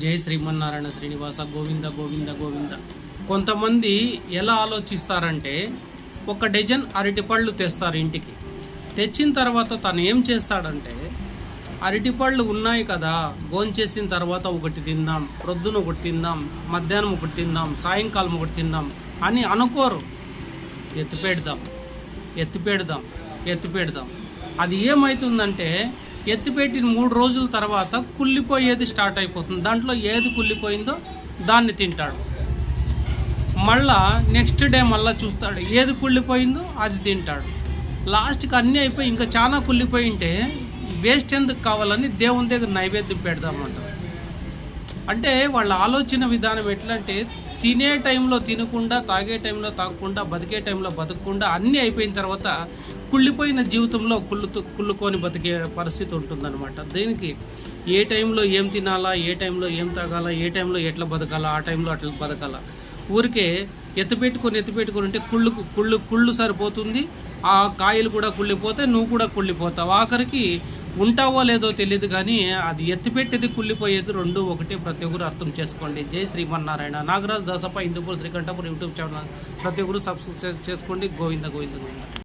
జై శ్రీమన్నారాయణ శ్రీనివాస గోవింద గోవింద గోవింద. కొంతమంది ఎలా ఆలోచిస్తారంటే ఒక డజన్ అరటిపళ్ళు తెస్తారు ఇంటికి. తెచ్చిన తర్వాత తను ఏం చేస్తాడంటే అరటిపళ్ళు ఉన్నాయి కదా భోంచేసిన తర్వాత ఒకటి తిందాం ప్రొద్దున ఒకటి తిందాం మధ్యాహ్నం ఒకటి తిందాం సాయంకాలం ఒకటి తిందాం అని అనుకోరు. ఎత్తిపెడదాం ఎత్తిపెడదాం ఎత్తిపెడదాం అది ఏమవుతుందంటే ఎత్తిపెట్టిన మూడు రోజుల తర్వాత కుళ్ళిపోయేది స్టార్ట్ అయిపోతుంది. దాంట్లో ఏది కుళ్ళిపోయిందో దాన్ని తింటాడు. మళ్ళా నెక్స్ట్ డే మళ్ళీ చూస్తాడు. ఏది కుళ్ళిపోయిందో అది తింటాడు. లాస్ట్కి అన్నీ అయిపోయి ఇంకా చాలా కుళ్ళిపోయి ఉంటే వేస్ట్ ఎందుకు కావాలని దేవుని దగ్గర నైవేద్యం పెడదామంటారు అంటే వాళ్ళ ఆలోచన విధానం ఎట్లా అంటే తినే టైంలో తినకుండా తాగే టైంలో తాగకుండా బతికే టైంలో బతకకుండా అన్నీ అయిపోయిన తర్వాత కుళ్ళిపోయిన జీవితంలో కుళ్ళుతూ కుళ్ళుకొని బతికే పరిస్థితి ఉంటుందన్నమాట. దీనికి? ఏ టైంలో ఏం తినాలా ఏ టైంలో ఏం తాగాలా ఏ టైంలో ఎట్లా బతకాలా ఆ టైంలో అట్లా బతకాలా? ఊరికే ఎత్తిపెట్టుకొని ఎత్తిపెట్టుకొని ఉంటే కుళ్ళు కుళ్ళు కుళ్ళు సరిపోతుంది ఆ కాయలు కూడా కుళ్ళిపోతే నువ్వు కూడా కుళ్ళిపోతావు. ఆఖరికి ఉంటావో లేదో తెలియదు కానీ అది ఎత్తిపెట్టేది కుళ్ళిపోయేది రెండు ఒకటి ప్రతి ఒక్కరు అర్థం చేసుకోండి. జై Srimannarayana. Nagaraj Dasappa Hindupur Srikanthapuram YouTube channel. ప్రతి ఒక్కరు సబ్స్క్రైబ్ చేసుకోండి. గోవింద గోవింద గోవింద.